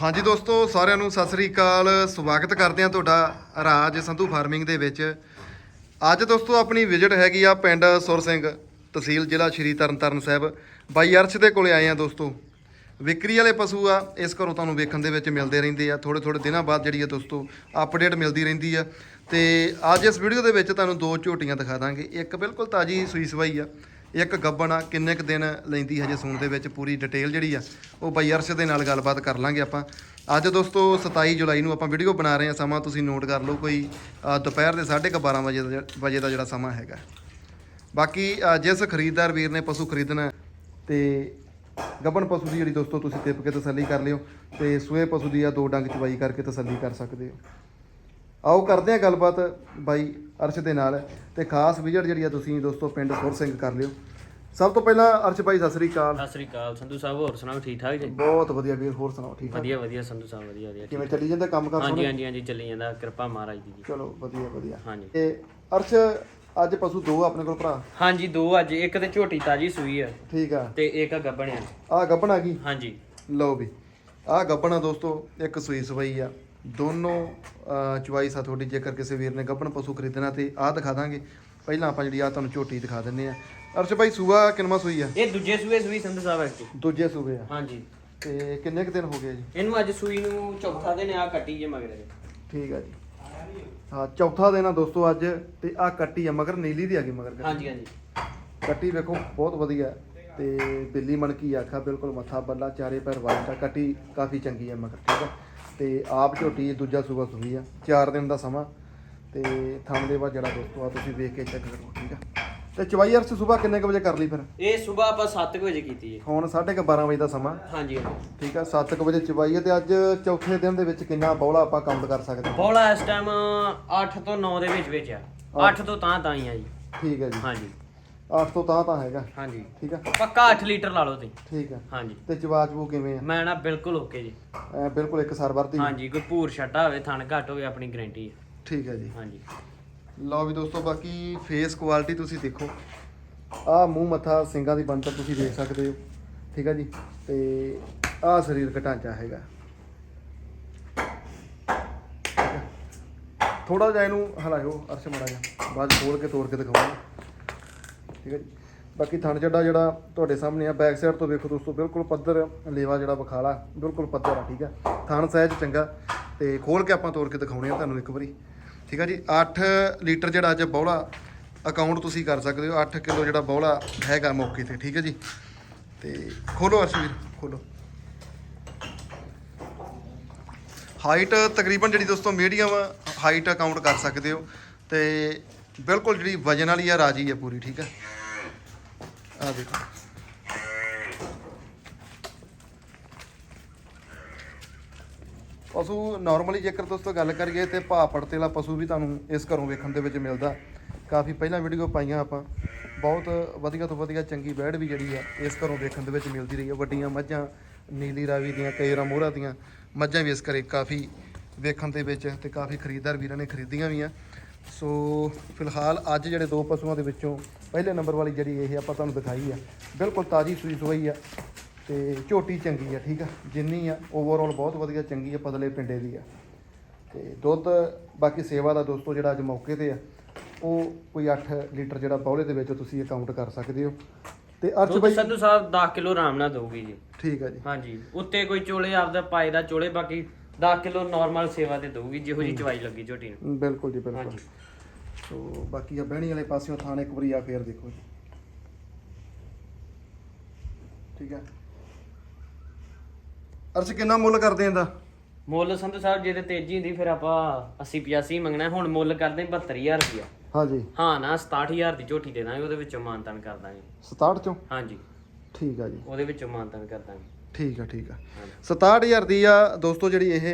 ਹਾਂਜੀ ਦੋਸਤੋ, ਸਾਰਿਆਂ ਨੂੰ ਸਤਿ ਸ੍ਰੀ ਅਕਾਲ। ਸਵਾਗਤ ਕਰਦੇ ਹਾਂ ਤੁਹਾਡਾ ਰਾਜ ਸੰਧੂ ਫਾਰਮਿੰਗ ਦੇ ਵਿੱਚ। ਅੱਜ ਦੋਸਤੋ, ਆਪਣੀ ਵਿਜ਼ਿਟ ਹੈਗੀ ਆ ਪਿੰਡ ਸੁਰ ਸਿੰਘ ਤਹਿਸੀਲ ਜ਼ਿਲ੍ਹਾ ਸ਼੍ਰੀ ਤਰਨਤਾਰਨ ਸਾਹਿਬ। ਬਾਈ ਅਰਸ਼ ਦੇ ਕੋਲੇ ਆਏ ਆ ਦੋਸਤੋ। ਵਿਕਰੀ ਵਾਲੇ ਪਸ਼ੂ ਆ, ਇਸ ਘਰੋਂ ਤੁਹਾਨੂੰ ਵੇਖਣ ਦੇ ਵਿੱਚ ਮਿਲਦੇ ਰਹਿੰਦੇ ਆ। ਥੋੜੇ ਥੋੜੇ ਦਿਨਾਂ ਬਾਅਦ ਜਿਹੜੀ ਆ ਦੋਸਤੋ ਅਪਡੇਟ ਮਿਲਦੀ ਰਹਿੰਦੀ ਆ। ਤੇ ਅੱਜ ਇਸ ਵੀਡੀਓ ਦੇ ਵਿੱਚ ਤੁਹਾਨੂੰ ਦੋ ਝੋਟੀਆਂ ਦਿਖਾ ਦਾਂਗੇ। ਇੱਕ ਬਿਲਕੁਲ ਤਾਜੀ ਸੂਈ ਸਵਾਈ ਆ। ਇੱਕ ਗੱਬਣ ਆ, ਕਿੰਨੇ ਕੁ ਦਿਨ ਲੈਂਦੀ ਹਜੇ ਸੂਣ ਦੇ ਵਿੱਚ, ਪੂਰੀ ਡਿਟੇਲ ਜਿਹੜੀ ਆ, ਉਹ ਬਾਈ ਅਰਸ਼ ਦੇ ਨਾਲ ਗੱਲਬਾਤ ਕਰ ਲਾਂਗੇ ਆਪਾਂ। ਅੱਜ ਦੋਸਤੋ 27 ਜੁਲਾਈ ਨੂੰ ਆਪਾਂ ਵੀਡੀਓ ਬਣਾ ਰਹੇ ਹਾਂ, ਸਮਾਂ ਤੁਸੀਂ ਨੋਟ ਕਰ ਲਓ ਕੋਈ ਦੁਪਹਿਰ ਦੇ 12:30 ਵਜੇ ਦਾ ਜਿਹੜਾ- ਵਜੇ ਦਾ ਜਿਹੜਾ ਸਮਾਂ ਹੈਗਾ। ਬਾਕੀ ਜਿਸ ਖਰੀਦਦਾਰ ਵੀਰ ਨੇ ਪਸ਼ੂ ਖਰੀਦਣਾ ਤੇ ਗੱਬਣ ਪਸ਼ੂ ਦੀ ਜਿਹੜੀ ਦੋਸਤੋ ਤੁਸੀਂ ਟਿਪ ਕੇ ਤਸੱਲੀ ਕਰ ਲਿਓ, ਤੇ ਸੂਏ ਪਸ਼ੂ ਦੀ ਆ ਦੋ ਡੰਗ ਚਵਾਈ ਕਰਕੇ ਤਸੱਲੀ ਕਰ ਸਕਦੇ ਹੋ। ਆਓ ਕਰਦੇ ਹਾਂ ਗੱਲਬਾਤ ਬਾਈ ਅਰਸ਼ ਦੇ ਨਾਲ ਤੇ ਖਾਸ ਵਿਜ਼ਿਟ ਜਿਹੜੀ ਆ ਤੁਸੀਂ ਦੋਸਤੋ ਪਿੰਡ ਸੁਰ ਸਿੰਘ ਕਰ ਲਿਓ। ਸਭ ਤੋਂ ਪਹਿਲਾਂ ਅਰਸ਼ ਭਾਈ ਸਤਿ ਸ੍ਰੀ ਅਕਾਲ। ਸਤਿ ਸ੍ਰੀ ਅਕਾਲ ਸੰਧੂ ਸਾਹਿਬ ਹੋਰ ਸੁਣਾਓ ਠੀਕ ਠਾਕ ਜੀ? ਬਹੁਤ ਵਧੀਆ ਵੀਰ ਹੋਰ ਸੁਣਾਓ ਠੀਕ ਵਧੀਆ ਵਧੀਆ ਸੰਧੂ ਸਾਹਿਬ ਵਧੀਆ ਵਧੀਆ ਕਿਵੇਂ ਚੱਲੀ ਜਾਂਦਾ ਕੰਮ ਕਰ ਹਾਂਜੀ ਹਾਂਜੀ ਹਾਂਜੀ ਚੱਲੀ ਜਾਂਦਾ ਕਿਰਪਾ ਮਹਾਰਾਜ ਦੀ ਜੀ। ਚਲੋ ਵਧੀਆ ਵਧੀਆ। ਹਾਂਜੀ। ਤੇ ਅਰਸ਼ ਅੱਜ ਪਸ਼ੂ ਦੋ ਆ ਆਪਣੇ ਕੋਲ ਭਰਾ? ਹਾਂਜੀ ਦੋ ਅੱਜ ਇੱਕ ਤੇ ਝੋਟੀ ਤਾਜੀ ਸੂਈ ਆ ਠੀਕ ਆ। ਤੇ ਇੱਕ ਆ ਗੱਬਣ ਆ। ਗਈ? ਹਾਂਜੀ। ਲਓ ਵੀ ਆ ਗੱਬਣ ਆ ਦੋਸਤੋ ਇੱਕ ਸੂਈ ਸਵਈ ਆ। ਦੋਨੋਂ ਚੁਆਈਸ ਆ ਤੁਹਾਡੀ ਜੇਕਰ ਕਿਸੇ ਵੀਰ ਨੇ ਗੱਬਣ ਪਸ਼ੂ ਖਰੀਦਣਾ ਤੇ ਆ ਦਿਖਾ ਦਾਂਗੇ। ਪਹਿਲਾਂ ਆਪਾਂ ਜਿਹੜੀ ਆ ਤੁਹਾਨੂੰ ਝੋਟੀ ਦਿਖਾ ਦਿੰਨੇ ਆ ਅਰਸ਼ ਭਾਈ ਸੂਆ ਕਿੰਨਵਾ ਸੂਈ ਆ? ਇਹ ਦੂਜੇ ਸੂਏ ਸੂਈ ਸੰਧੂ ਸਾਹਿਬ ਐਕਟੀ ਦੂਜੇ ਸੂਏ ਆ। ਹਾਂਜੀ। ਤੇ ਕਿੰਨੇ ਕੁ ਦਿਨ ਹੋ ਗਏ ਜੀ? ਇਹਨੂੰ ਅੱਜ ਸੂਈ ਨੂੰ ਚੌਥਾ ਦਿਨ ਆ ਕੱਟੀ ਜੇ ਮਗਰ। ਠੀਕ ਆ ਜੀ। ਹਾਂ ਚੌਥਾ ਦਿਨ ਆ ਦੋਸਤੋ ਅੱਜ ਤੇ ਆ ਕੱਟੀ ਆ ਮਗਰ ਨੀਲੀ ਦੀ ਆ ਗਈ ਮਗਰ। ਹਾਂਜੀ ਹਾਂਜੀ। ਕੱਟੀ ਵੇਖੋ ਬਹੁਤ ਵਧੀਆ। ਤੇ ਬਿੱਲੀ ਮਣਕੀ ਆਖਾ ਬਿਲਕੁਲ ਮੱਥਾ ਬੱਲਾ ਚਾਰੇ ਪੈਰ ਵਾਈਟ ਆ। ਕੱਟੀ ਕਾਫੀ ਚੰਗੀ ਆ ਮਗਰ ਠੀਕ ਆ। ਤੇ ਆਪ ਝੋਟੀ ਦੂਜਾ ਸੂਬਾ ਸੁਈ ਆ 4 ਦਿਨ ਦਾ ਸਮਾਂ ਤੇ ਥੰਮ ਦੇ ਬਾਅਦ ਜਿਹੜਾ ਦੋਸਤੋ ਆ ਤੁਸੀਂ ਵੇਖ ਕੇ ਚੈੱਕ ਕਰੋ ਠੀਕ ਆ? ਤੇ ਚਵਾਈ ਅਰਸ ਸਵੇਰ ਕਿੰਨੇ ਕੁ ਵਜੇ ਕਰ ਲਈ ਫਿਰ? ਇਹ ਸਵੇਰ ਆਪਾਂ 7 ਵਜੇ ਕੀਤੀ ਜੀ ਹੁਣ 12:30 ਵਜੇ ਦਾ ਸਮਾਂ। ਹਾਂਜੀ ਹਾਂਜੀ। ਠੀਕ ਆ 7 ਵਜੇ ਚਵਾਈ ਆ ਤੇ ਅੱਜ ਚੌਥੇ ਦਿਨ ਦੇ ਵਿੱਚ ਕਿੰਨਾ ਬੌਲਾ ਆਪਾਂ ਕਾਊਂਟ ਕਰ ਸਕਦੇ ਹਾਂ? ਬੋਲਾ ਇਸ ਟਾਈਮ 8 ਤੋਂ 9 ਦੇ ਵਿੱਚ ਵਿੱਚ ਆ। 8 ਤੋਂ ਤਾਂ ਤਾਂ ਹੀ ਆ ਜੀ। ਠੀਕ ਹੈ ਜੀ। ਹਾਂਜੀ। 8 ਤੋਂ ਤਾਂ ਤਾਂ ਹੈਗਾ। ਹਾਂਜੀ। ਠੀਕ ਆ? ਪੱਕਾ 8 ਲੀਟਰ ਲਾ ਲਓ ਤੁਸੀਂ। ਠੀਕ ਆ। ਹਾਂਜੀ। ਤੇ ਚਵਾਚ ਉਹ ਕਿਵੇਂ ਆ? ਮੈਂ ਨਾ ਬਿਲਕੁਲ ਓਕੇ ਜੀ। ਐਂ ਬਿਲਕੁਲ ਇੱਕ ਸਰ ਵਰਦੀ। ਹਾਂਜੀ ਕੋਈ ਭੂਰ ਛੱਟਾ ਹੋਵੇ ਥਣ ਘੱਟ ਹੋਵੇ ਆਪਣੀ ਗਾਰੰਟੀ ਹੈ ਠੀਕ ਹੈ ਜੀ। ਹਾਂਜੀ। ਲਓ ਵੀ ਦੋਸਤੋ ਬਾਕੀ ਫੇਸ ਕੁਆਲਿਟੀ ਤੁਸੀਂ ਦੇਖੋ। ਆਹ ਮੂੰਹ ਮੱਥਾ ਸਿੰਗਾਂ ਦੀ ਬਣਤਰ ਤੁਸੀਂ ਦੇਖ ਸਕਦੇ ਹੋ। ਠੀਕ ਹੈ ਜੀ। ਤੇ ਆਹ ਸਰੀਰਕ ਢਾਂਚਾ ਹੈਗਾ। ਥੋੜਾ ਜਿਹਾ ਇਹਨੂੰ ਹਲਾਇਓ ਅਰਸ਼ ਮੜਾ ਜਾ ਬਾਅਦ ਖੋਲ ਕੇ ਤੋੜ ਕੇ ਦਿਖਾਉਂਗਾ। ਠੀਕ ਹੈ ਜੀ। ਬਾਕੀ ਥਣ ਚੱਡਾ ਜਿਹੜਾ ਤੁਹਾਡੇ ਸਾਹਮਣੇ ਆ ਬੈਕ ਸਾਈਡ ਤੋਂ ਵੇਖੋ ਦੋਸਤੋ, ਬਿਲਕੁਲ ਪੱਧਰ ਲੇਵਾ ਜਿਹੜਾ ਵਿਖਾਲਾ, ਬਿਲਕੁਲ ਪੱਧਰ ਆ, ਠੀਕ ਆ ਥਣ ਸਾਈਜ਼ ਚੰਗਾ, ਤੇ ਖੋਲ ਕੇ ਆਪਾਂ ਤੋੜ ਕੇ ਦਿਖਾਉਣੇ ਆ ਤੁਹਾਨੂੰ ਇੱਕ ਵਾਰੀ, ਠੀਕ ਆ ਜੀ। 8 ਲੀਟਰ ਜਿਹੜਾ ਅੱਜ ਬੌਲਾ ਅਕਾਊਂਟ ਤੁਸੀਂ ਕਰ ਸਕਦੇ ਹੋ 8 ਕਿਲੋ ਜਿਹੜਾ ਬੌਲਾ ਹੈਗਾ ਮੌਕੇ ਤੇ, ਠੀਕ ਹੈ ਜੀ। ਤੇ ਖੋਲੋ ਅਰਸ਼ਵੀਰ ਖੋਲੋ। ਹਾਈਟ ਤਕਰੀਬਨ ਜਿਹੜੀ ਦੋਸਤੋ ਮੀਡੀਅਮ ਹਾਈਟ ਅਕਾਊਂਟ ਕਰ ਸਕਦੇ ਹੋ, ਤੇ ਬਿਲਕੁਲ ਜਿਹੜੀ ਵਜਨ ਵਾਲੀ ਆ, ਰਾਜੀ ਆ ਪੂਰੀ, ਠੀਕ ਹੈ। ਆ ਦੇਖੋ। ਪਸ਼ੂ ਨਾਰਮਲੀ ਜੇਕਰ ਦੋਸਤੋ ਗੱਲ ਕਰੀਏ ਤੇ ਭਾਅ ਪੜਤੇ ਪਸ਼ੂ ਵੀ ਤੁਹਾਨੂੰ ਇਸ ਘਰੋਂ ਵੇਖਣ ਦੇ ਵਿੱਚ ਮਿਲਦਾ। ਕਾਫੀ ਪਹਿਲਾਂ ਵੀਡੀਓ ਪਾਈਆਂ ਆਪਾਂ। ਬਹੁਤ ਵਧੀਆ ਤੋਂ ਵਧੀਆ ਚੰਗੀ ਬੈੜ ਵੀ ਜਿਹੜੀ ਆ ਇਸ ਘਰੋਂ ਵੇਖਣ ਦੇ ਵਿੱਚ ਮਿਲਦੀ ਰਹੀ ਹੈ ਵੱਡੀਆਂ ਮੱਝਾਂ, ਨੀਲੀ ਰਾਵੀ ਦੀਆਂ, ਕਈ ਮੋਹਰਾ ਦੀਆਂ। ਮੱਝਾਂ ਵੀ ਇਸ ਘਰੇ ਕਾਫੀ ਵੇਖਣ ਦੇ ਵਿੱਚ ਤੇ ਕਾਫੀ ਖਰੀਦਦਾਰ ਵੀਰਾਂ ਨੇ ਖਰੀਦੀਆਂ ਵੀ ਆ। ਸੋ ਫਿਲਹਾਲ ਅੱਜ ਜਿਹੜੇ ਦੋ ਪਸ਼ੂਆਂ ਦੇ ਵਿੱਚੋਂ ਪਹਿਲੇ ਨੰਬਰ ਵਾਲੀ ਜਿਹੜੀ ਇਹ ਆਪਾਂ ਤੁਹਾਨੂੰ ਦਿਖਾਈ ਆ ਬਿਲਕੁਲ ਤਾਜ਼ੀ ਸੂਈ ਸੋਈ ਆ ਤੇ ਝੋਟੀ ਚੰਗੀ ਆ ਠੀਕ ਆ? ਜਿੰਨੀ ਆ ਓਵਰਆਲ ਬਹੁਤ ਵਧੀਆ ਚੰਗੀ ਆ ਪਤਲੇ ਪਿੰਡੇ ਦੀ ਆ। ਤੇ ਦੁੱਧ ਬਾਕੀ ਸੇਵਾ ਦਾ ਦੋਸਤੋ ਜਿਹੜਾ ਅੱਜ ਮੌਕੇ ਤੇ ਆ ਉਹ ਕੋਈ 8 ਲੀਟਰ ਜਿਹੜਾ ਬੌਲੇ ਦੇ ਵਿੱਚ ਤੁਸੀਂ ਅਕਾਊਂਟ ਕਰ ਸਕਦੇ ਹੋ। ਤੇ ਅਰਸ਼ ਬਾਈ ਸੰਧੂ ਸਾਹਿਬ 10 ਕਿਲੋ ਆਰਾਮ ਨਾਲ ਦਊਗੀ ਜੀ। ਠੀਕ ਆ ਜੀ। ਹਾਂਜੀ ਉੱਤੇ ਕੋਈ ਚੋਲੇ ਆਪਦਾ ਪਾਏ ਦਾ ਚੋਲੇ ਬਾਕੀ 10 ਕਿਲੋ ਨਾਰਮਲ ਸੇਵਾ ਤੇ ਦਊਗੀ ਜਿਹੋ ਜੀ ਚਵਾਈ ਲੱਗੀ ਝੋਟੀ ਨੂੰ। ਬਿਲਕੁਲ ਜੀ ਬਿਲਕੁਲ। ਹਾਂਜੀ। ਸੋ ਬਾਕੀ ਆ ਬਹਿਣੀ ਵਾਲੇ ਪਾਸਿਓਂ ਥਾਣੇ ਇੱਕ ਵਾਰੀ ਆ ਫੇਰ ਦੇਖੋ ਜੀ। ਠੀਕ ਆ ਅਰਸ਼ ਕਿੰਨਾ ਮੁੱਲ ਕਰਦੇ ਇਹਦਾ? ਮੁੱਲ ਸੰਧੂ ਸਾਹਿਬ ਜੇ ਤੇ ਤੇਜ਼ੀ ਹੁੰਦੀ ਫਿਰ ਆਪਾਂ 80 85 ਮੰਗਣਾ ਹੁਣ ਮੁੱਲ ਕਰਦੇ 72000 ਰੁਪਇਆ। ਹਾਂਜੀ। ਹਾਂ ਨਾ 67000 ਦੀ ਝੋਟੀ ਦੇ ਦਾਂਗੇ ਉਹਦੇ ਵਿੱਚੋਂ ਮਾਨਤਨ ਕਰ ਦਾਂਗੇ। 67 ਚੋਂ? ਹਾਂਜੀ। ਠੀਕ ਆ ਜੀ। ਉਹਦੇ ਵਿੱਚੋਂ ਮਾਨਤਨ ਕਰ ਦਾਂਗੇ। ਠੀਕ ਆ ਠੀਕ ਆ। ਹਾਂਜੀ। 67000 ਦੀ ਆ ਦੋਸਤੋ ਜਿਹੜੀ ਇਹ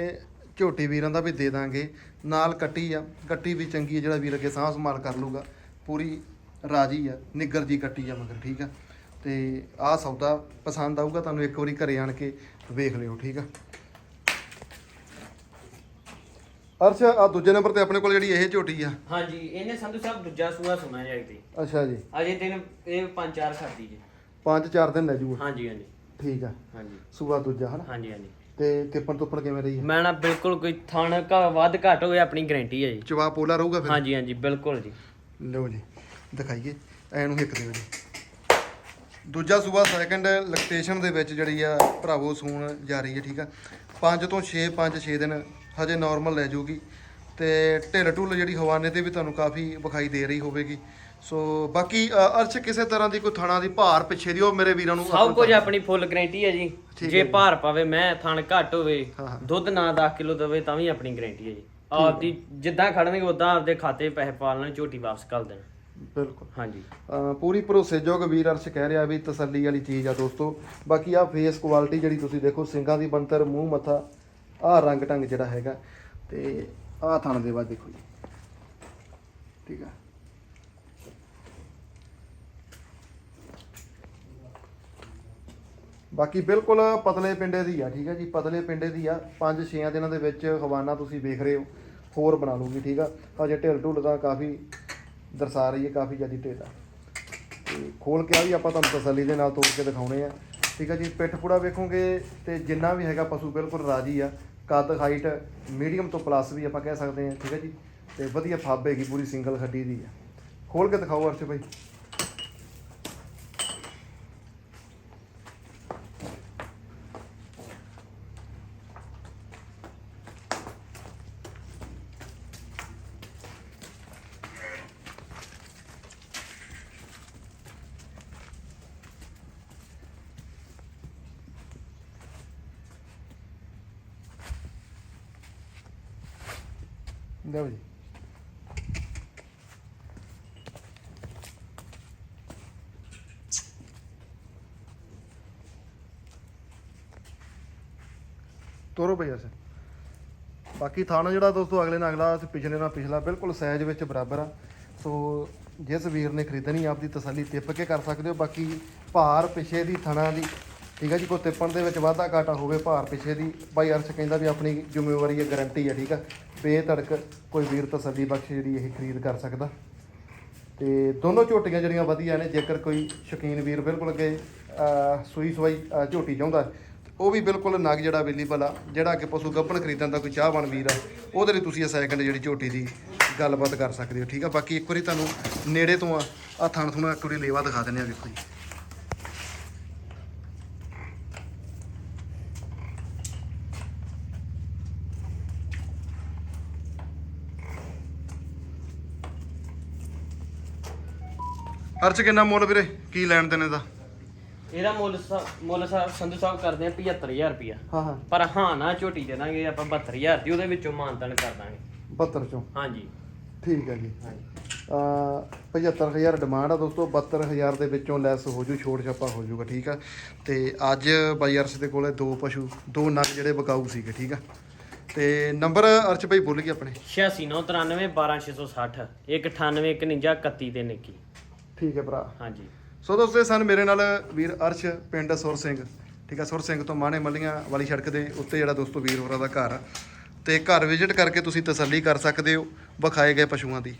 ਝੋਟੀ ਵੀਰਾਂ ਦਾ ਵੀ ਦੇ ਦਾਂਗੇ। ਨਾਲ ਕੱਟੀ ਆ ਕੱਟੀ ਵੀ ਚੰਗੀ ਆ ਜਿਹੜਾ ਵੀਰ ਅੱਗੇ ਸਾਂਭ ਸੰਭਾਲ ਕਰ ਲੂਗਾ ਪੂਰੀ ਰਾਜੀ ਆ ਨਿੱਗਰ ਜੀ ਕੱਟੀ ਆ ਮਗਰ ਠੀਕ ਆ। ਤੇ ਆਹ ਸੌਦਾ ਪਸੰਦ ਆਊਗਾ ਤੁਹਾਨੂੰ ਇੱਕ ਵਾਰੀ ਘਰੇ ਆਣ ਕੇ ਵੇਖ ਲਿਓ ਠੀਕ ਆ। ਅਰਸ਼ ਆ ਦੂਜੇ ਨੰਬਰ ਤੇ ਆਪਣੇ ਕੋਲ ਜਿਹੜੀ ਇਹ ਝੋਟੀ ਆ। ਹਾਂਜੀ ਇਹਨੇ ਸੰਧੂ ਸਾਹਿਬ ਦੂਜਾ ਸੂਆ ਸੁਣਾ ਜਾਈਦੀ ਅੱਛਾ ਜੀ। ਅਜੇ ਦਿਨ ਇਹ ਪੰਜ ਚਾਰ ਖਾਦੀ ਜੀ। ਪੰਜ ਚਾਰ ਦਿਨ ਲੈ ਜੂਗਾ। ਹਾਂਜੀ ਹਾਂਜੀ। ਠੀਕ ਆ। ਹਾਂਜੀ। ਸੂਆ ਦੂਜਾ ਹਨਾ? ਹਾਂਜੀ ਹਾਂਜੀ। ਤੇ ਤਿੱਪਣ ਤੁੱਪਣ ਕਿਵੇਂ ਰਹੀ ਹੈ ਮੈਂ ਨਾ ਬਿਲਕੁਲ ਕੋਈ ਥਣ ਘ ਵੱਧ ਘੱਟ ਹੋਵੇ ਆਪਣੀ ਗਾਰੰਟੀ ਹੈ ਜੀ। ਚਵਾ ਪੋਲਾ ਰਹੂਗਾ ਫਿਰ? ਹਾਂਜੀ ਹਾਂਜੀ ਬਿਲਕੁਲ ਜੀ। ਲਓ ਜੀ ਦਿਖਾਈਏ। ਐਨੂੰ ਹਿੱਕ ਦਿਓ ਜੀ। ਦੂਜਾ ਸੂਬਾ ਸੈਕੰਡ ਲੈਕਟੇਸ਼ਨ ਦੇ ਵਿੱਚ ਜਿਹੜੀ ਆ ਭਰਾਵੋ ਸੂਣ ਜਾ ਰਹੀ ਹੈ ਠੀਕ ਆ। 5 ਤੋਂ 6 5 6 ਦਿਨ ਹਜੇ ਨਾਰਮਲ ਲੈ ਜਾਊਗੀ ਤੇ ਢਿੱਲ ਢੁੱਲ ਜਿਹੜੀ ਹਵਾਨੇ ਤੇ ਵੀ ਤੁਹਾਨੂੰ ਕਾਫੀ ਵਿਖਾਈ ਦੇ ਰਹੀ ਹੋਵੇਗੀ। ਸੋ ਬਾਕੀ ਅ, ਅਰਸ਼ ਕਿਸੇ ਤਰ੍ਹਾਂ ਦੀ ਕੋਈ ਥਣਾ ਦੀ ਭਾਰ ਪਿੱਛੇ ਦੀ ਉਹ ਮੇਰੇ ਵੀਰਾਂ ਨੂੰ ਸਭ ਕੁਝ ਆਪਣੀ ਫੁੱਲ ਗਾਰੰਟੀ ਹੈ ਜੀ। ਜੇ ਭਾਰ ਪਾਵੇ ਮੈਂ ਥਣ ਘੱਟ ਹੋਵੇ ਹਾਂ। ਦੁੱਧ ਨਾ 10 ਕਿਲੋ ਦੇਵੇ ਤਾਂ ਵੀ ਆਪਣੀ ਗਾਰੰਟੀ ਹੈ ਜੀ। ਆਪਦੀ ਜਿੱਦਾਂ ਖੜਨਗੇ ਉਦਾਂ ਆਪਦੇ ਖਾਤੇ 'ਚ ਪੈਸੇ ਪਾ ਲੈਣ ਝੋਟੀ ਵਾਪਸ ਕਰ ਦੇਣ। ਬਿਲਕੁਲ। ਹਾਂਜੀ। ਅ, ਪੂਰੀ ਭਰੋਸੇਯੋਗ ਵੀਰ ਅਰਸ਼ ਕਹਿ ਰਿਹਾ ਵੀ ਤਸੱਲੀ ਵਾਲੀ ਚੀਜ਼ ਆ ਦੋਸਤੋ। ਬਾਕੀ ਆ ਫੇਸ ਕੁਆਲਿਟੀ ਜਿਹੜੀ ਤੁਸੀਂ ਦੇਖੋ ਸਿੰਘਾਂ ਦੀ ਬਣਤਰ ਮੂੰਹ ਮੱਥਾ ਆ ਰੰਗ ਢੰਗ ਜਿਹੜਾ ਹੈਗਾ। ਤੇ ਆ ਥਣ ਦੇ ਬਾਅਦ ਦੇਖੋ ਜੀ। ਠੀਕ ਆ। ਬਾਕੀ ਬਿਲਕੁਲ ਪਤਲੇ ਪਿੰਡੇ ਦੀ ਆ, ਠੀਕ ਹੈ ਜੀ, ਪਤਲੇ ਪਿੰਡੇ ਦੀ ਆ। 5-6 ਦਿਨਾਂ ਦੇ ਵਿੱਚ ਹਵਾਨਾ ਤੁਸੀਂ ਵੇਖ ਰਹੇ ਹੋ, ਹੋਰ ਬਣਾ ਲੂਗੀ ਠੀਕ ਆ। ਹਜੇ ਢਿੱਲ ਢੁੱਲ ਦਾ ਕਾਫੀ ਦਰਸਾ ਰਹੀ ਹੈ, ਕਾਫੀ ਜ਼ਿਆਦਾ ਢਿੱਲ ਆ। ਤੇ ਖੋਲ ਕੇ ਆ ਵੀ ਆਪਾਂ ਤੁਹਾਨੂੰ ਤਸੱਲੀ ਦੇ ਨਾਲ ਤੋੜ ਕੇ ਦਿਖਾਉਣੇ ਆ। ਠੀਕ ਆ ਜੀ, ਪਿੱਠ ਪੂੜਾ ਵੇਖੋਗੇ ਤੇ ਜਿੰਨਾ ਵੀ ਹੈਗਾ ਪਸ਼ੂ ਬਿਲਕੁਲ ਰਾਜੀ ਆ। ਕੱਦ ਹਾਈਟ ਮੀਡੀਅਮ ਤੋਂ ਪਲੱਸ ਵੀ ਆਪਾਂ ਕਹਿ ਸਕਦੇ ਹਾਂ ਠੀਕ ਆ ਜੀ। ਤੇ ਵਧੀਆ ਫੱਬ ਹੈਗੀ, ਪੂਰੀ ਸਿੰਗਲ ਖੱਡੀ ਦੀ ਆ। ਖੋਲ ਕੇ ਦਿਖਾਓ ਅਰਸ਼ ਭਾਈ ਲਓ ਜੀ। ਤੋਰੋ ਭਈਆ ਸੇ ਬਾਕੀ ਥਾਣਾ ਜਿਹੜਾ ਦੋਸਤੋ, ਅਗਲੇ ਨਾਲ ਅਗਲਾ ਤੇ ਪਿਛਲੇ ਨਾਲ ਪਿਛਲਾ ਬਿਲਕੁਲ ਸਾਈਜ਼ ਵਿੱਚ ਬਰਾਬਰ ਆ। ਸੋ ਜਿਸ ਵੀਰ ਨੇ ਖਰੀਦਣੀ, ਆਪਦੀ ਤਸੱਲੀ ਟਿੱਪ ਕੇ ਕਰ ਸਕਦੇ ਹੋ। ਬਾਕੀ ਭਾਰ ਪਿਛੇ ਦੀ ਥਣਾ ਦੀ, ਠੀਕ ਹੈ ਜੀ, ਕੋਈ ਤਿੱਪਣ ਦੇ ਵਿੱਚ ਵਾਧਾ ਘਾਟਾ ਹੋਵੇ, ਭਾਰ ਪਿਛੇ ਦੀ, ਬਾਈ ਅਰਸ਼ ਕਹਿੰਦਾ ਵੀ ਆਪਣੀ ਜ਼ਿੰਮੇਵਾਰੀ ਹੈ ਗਾਰੰਟੀ ਹੈ ਠੀਕ ਹੈ ਬੇਧੜਕ ਕੋਈ ਵੀਰ ਤਸੱਲੀ ਬਖਸ਼ ਜਿਹੜੀ ਇਹ ਖਰੀਦ ਕਰ ਸਕਦਾ। ਤੇ ਦੋਨੋਂ ਝੋਟੀਆਂ ਜਿਹੜੀਆਂ ਵਧੀਆ ਨੇ, ਜੇਕਰ ਕੋਈ ਸ਼ੌਕੀਨ ਵੀਰ ਬਿਲਕੁਲ ਅੱਗੇ ਸੂਈ ਸਵਾਈ ਝੋਟੀ ਚਾਹੁੰਦਾ ਤੇ ਉਹ ਵੀ ਬਿਲਕੁਲ ਨਗ ਜਿਹੜਾ ਅਵੇਲੇਬਲ ਆ, ਜਿਹੜਾ ਕਿ ਪਸ਼ੂ ਗੱਭਣ ਖਰੀਦਣ ਦਾ ਕੋਈ ਚਾਹਵਾਨ ਵੀਰ ਆ, ਉਹਦੇ ਲਈ ਤੁਸੀਂ ਇਹ ਸੈਕਿੰਡ ਜਿਹੜੀ ਝੋਟੀ ਦੀ ਗੱਲਬਾਤ ਕਰ ਸਕਦੇ ਹੋ, ਠੀਕ ਆ? ਬਾਕੀ ਇੱਕ ਵਾਰੀ ਤੁਹਾਨੂੰ ਨੇੜੇ ਤੋਂ ਆ ਆ ਥਣ ਥੁਣਾ ਇੱਕ ਵਾਰੀ ਲੇਵਾ ਦਿਖਾ ਦਿੰਦੇ ਆ, ਵੇਖੋ ਜੀ। ਅਰਚ ਕਿੰਨਾ ਮੁੱਲ ਵੀਰੇ? ਕੀ ਲੈਣ ਦੇਣੇ ਦਾ ਇਹਦਾ ਮੁੱਲ ਸ- ਮੁੱਲ ਸਾ- ਸੰਧੂ ਸਾਹਿਬ ਕਰਦੇ ਆ 75000 ਰੁਪਿਆ ਹਾਂ ਹਾਂ। ਪਰ ਹਾਂ ਨਾ ਝੋਟੀ ਦੇ ਦਾਂਗੇ ਆਪਾਂ 72000 ਦੀ ਉਹਦੇ ਵਿੱਚੋਂ ਮਾਨਤਨ ਕਰ ਦਾਂਗੇ। 72 ਚੋਂ? ਹਾਂਜੀ। ਠੀਕ ਹੈ ਜੀ। ਹਾਂਜੀ। ਅ 75000 ਡਿਮਾਂਡ ਆ ਦੋਸਤੋ 72000 ਦੇ ਵਿੱਚੋਂ ਲੈਸ ਹੋ ਜੂ ਛੋਟ ਛਾਪਾ ਹੋ ਜੂਗਾ ਠੀਕ ਆ? ਤੇ ਅੱਜ ਬਾਈ ਅਰਸ਼ ਦੇ ਕੋਲੇ ਦੋ ਪਸ਼ੂ ਦੋ ਨਗ ਜਿਹੜੇ ਬਕਾਊ ਸੀਗੇ ਠੀਕ ਆ? ਤੇ ਨੰਬਰ ਅਰਸ਼ ਭਾਈ ਭੁੱਲ ਗਏ ਆਪਣੇ? 8693 12660 198 51 31 ਤੇ ਨਿੱਕੀ। ਠੀਕ ਹੈ ਭਰਾ। ਹਾਂਜੀ। ਸੋ ਦੋਸਤੋ ਇਹ ਸਨ ਮੇਰੇ ਨਾਲ ਵੀਰ ਅਰਸ਼ ਪਿੰਡ ਸੁਰ ਸਿੰਘ। ਠੀਕ ਆ ਸੁਰ ਸਿੰਘ ਤੋਂ ਮਾਣੇ ਮੱਲੀਆਂ ਵਾਲੀ ਸੜਕ ਦੇ ਉੱਤੇ ਜਿਹੜਾ ਦੋਸਤੋ ਵੀਰ ਹੋਰਾਂ ਦਾ ਘਰ ਆ। ਤੇ ਘਰ ਵਿਜ਼ਿਟ ਕਰਕੇ ਤੁਸੀਂ ਤਸੱਲੀ ਕਰ ਸਕਦੇ ਹੋ ਵਿਖਾਏ ਗਏ ਪਸ਼ੂਆਂ ਦੀ।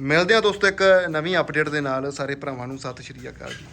ਮਿਲਦੇ ਆ ਦੋਸਤੋ ਇੱਕ ਨਵੀਂ ਅਪਡੇਟ ਦੇ ਨਾਲ। ਸਾਰੇ ਭਰਾਵਾਂ ਨੂੰ ਸਤਿ ਸ਼੍ਰੀ ਅਕਾਲ ਜੀ।